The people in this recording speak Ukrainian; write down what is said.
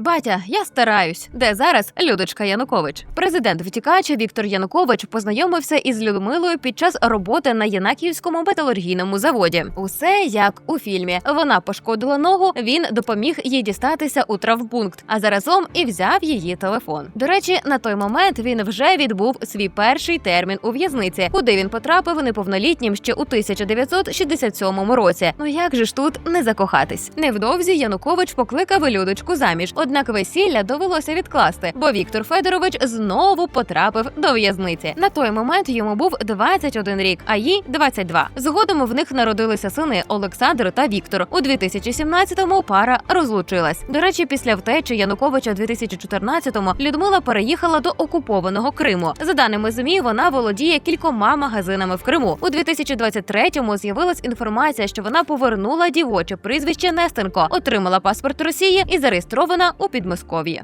Батя, я стараюсь. Де зараз Людочка Янукович? Президент втікача Віктор Янукович познайомився із Людмилою під час роботи на Янакіївському металургійному заводі. Усе як у фільмі. Вона пошкодила ногу. Він допоміг їй дістатися у травмпункт, а заразом і взяв її телефон. До речі, на той момент він вже відбув свій перший термін у в'язниці, куди він потрапив неповнолітнім ще у 1967 році. Ну як же ж тут не закохатись? Невдовзі Янукович покликав Людочку заміж. Однак весілля довелося відкласти, бо Віктор Федорович знову потрапив до в'язниці. На той момент йому був 21 рік, а їй 22. Згодом в них народилися сини Олександр та Віктор. У 2017-му пара розлучилась. До речі, після втечі Януковича у 2014-му Людмила переїхала до окупованого Криму. За даними ЗМІ, вона володіє кількома магазинами в Криму. У 2023-му з'явилась інформація, що вона повернула дівоче прізвище Нестенко, отримала паспорт Росії і зареєстрована у Підмосков'ї.